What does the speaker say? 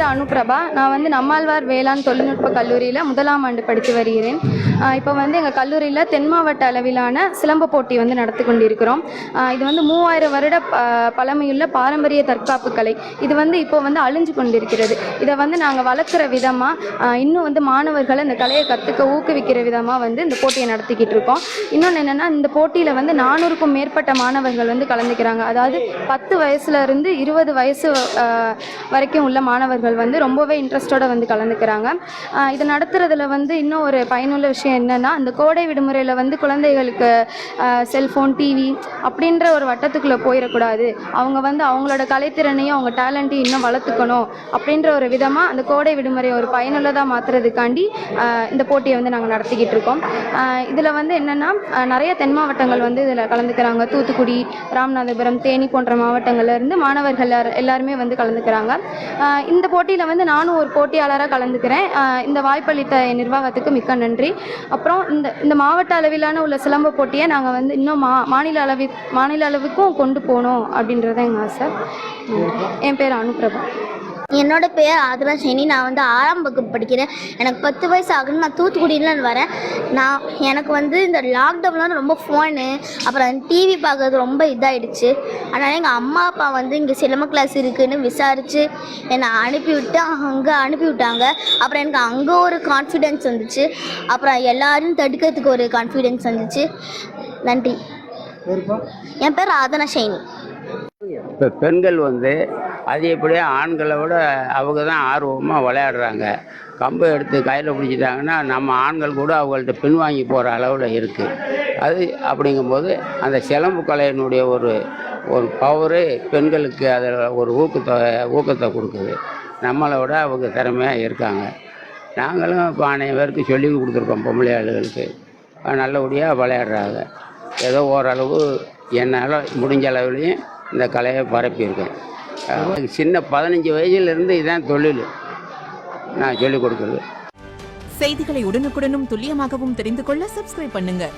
பேர் அனுபிரபா நான் வந்து நம்மாழ்வார் வேளாண் தொழில்நுட்ப கல்லூரியில் முதலாம் ஆண்டு படித்து வருகிறேன். இப்போ வந்து எங்கள் கல்லூரியில் தென் மாவட்ட அளவிலான சிலம்ப போட்டி வந்து நடத்தி கொண்டிருக்கிறோம். இது வந்து மூவாயிரம் வருட பழமையுள்ள பாரம்பரிய தற்காப்பு கலை. இது வந்து இப்போ வந்து அழிஞ்சு கொண்டிருக்கிறது. இதை வந்து நாங்கள் வளர்க்குற விதமாக இன்னும் வந்து மாணவர்களை இந்த கலையை கற்றுக்க ஊக்குவிக்கிற விதமாக வந்து இந்த போட்டியை நடத்திக்கிட்டு இருக்கோம். இன்னொன்று என்னென்னா இந்த போட்டியில் வந்து நானூறுக்கும் மேற்பட்ட மாணவர்கள் வந்து கலந்துக்கிறாங்க. அதாவது பத்து வயசுலேருந்து இருபது வயசு வரைக்கும் உள்ள மாணவர்கள் வந்து ரொம்பவே இன்ட்ரெஸ்டோட வந்து கலந்துக்கிறாங்க. இது நடத்துறதுல வந்து இன்னும் ஒரு பயனுள்ள விஷயம் என்னன்னா அந்த கோடை விடுமுறையில் வந்து குழந்தைகளுக்கு செல்ஃபோன் டிவி அப்படின்ற ஒரு வட்டத்துக்குள்ளே போயிடக்கூடாது. அவங்க வந்து அவங்களோட கலைத்திறனையும் அவங்க டேலண்ட்டையும் இன்னும் வளர்த்துக்கணும் அப்படின்ற ஒரு விதமாக அந்த கோடை விடுமுறையை ஒரு பயனுள்ளதாக மாற்றுறதுக்காண்டி இந்த போட்டியை வந்து நாங்கள் நடத்திக்கிட்டு இருக்கோம். இதில் வந்து என்னென்னா நிறைய தென் மாவட்டங்கள் வந்து இதில் கலந்துக்கிறாங்க. தூத்துக்குடி ராமநாதபுரம் தேனி போன்ற மாவட்டங்கள்ல இருந்து மாணவர்கள் எல்லாருமே வந்து கலந்துக்கிறாங்க. இந்த இந்த போட்டியில் வந்து நானும் ஒரு போட்டியாளராக கலந்துக்கிறேன். இந்த வாய்ப்பளித்த என் நிர்வாகத்துக்கு மிக்க நன்றி. அப்புறம் இந்த இந்த மாவட்ட அளவிலான உள்ள சிலம்ப போட்டியை நாங்கள் வந்து இன்னும் மா மாநில அளவி மாநில அளவுக்கும் கொண்டு போகணும் அப்படின்றத எங்கள் ஆசை. என் பேர் அனுபிரபா என்னோட பேர் ஆதரா சைனி. நான் வந்து ஆறாம் வகுப்பு படிக்கிறேன். எனக்கு பத்து வயசு ஆகுது நான் தூத்துக்குடியில வரேன். நான் எனக்கு வந்து இந்த லாக்டவுனில் ரொம்ப ஃபோனு அப்புறம் டிவி பார்க்கறது ரொம்ப இதாயிடுச்சு. அதனால் எங்கள் அம்மா அப்பா வந்து இங்கே சிலம்ப கிளாஸ் இருக்குன்னு விசாரித்து என்னை அனுப்பிவிட்டு அங்கே அனுப்பி விட்டாங்க. அப்புறம் எனக்கு அங்கே ஒரு கான்ஃபிடென்ஸ் வந்துச்சு. அப்புறம் எல்லாரும் தடுக்கிறதுக்கு ஒரு கான்ஃபிடென்ஸ் வந்துச்சு. நன்றி. என் பேர் ஆதனா ஷைனி இப்போ பெண்கள் வந்து அதிகப்படியாக ஆண்களை விட அவங்க தான் ஆர்வமாக விளையாடுறாங்க. கம்பை எடுத்து கையில் பிடிச்சிட்டாங்கன்னா நம்ம ஆண்கள் கூட அவங்கள்ட்ட பின்வாங்கி போகிற அளவில் இருக்குது அது அப்படிங்கும்போது அந்த சிலம்பு கலையினுடைய ஒரு ஒரு பவரு பெண்களுக்கு அதில் ஒரு ஊக்கத்தை ஊக்கத்தை கொடுக்குது. நம்மளை விட அவங்க திறமையாக இருக்காங்க. நாங்களும் இப்போ அனைவருக்கு பேருக்கு சொல்லி கொடுத்துருக்கோம் பொம்பளை ஆளுகளுக்கு. நல்லபடியாக விளையாடுறாங்க. ஏதோ ஓரளவு என்னால் முடிஞ்ச அளவுலையும் இந்த கலையை பரப்பியிருக்கேன். சின்ன பதினஞ்சு வயசுலேருந்து இதுதான் தொழில். நான் சொல்லிக் கொடுக்குறது. செய்திகளை உடனுக்குடனும் துல்லியமாகவும் தெரிந்து கொள்ள சப்ஸ்கிரைப் பண்ணுங்க.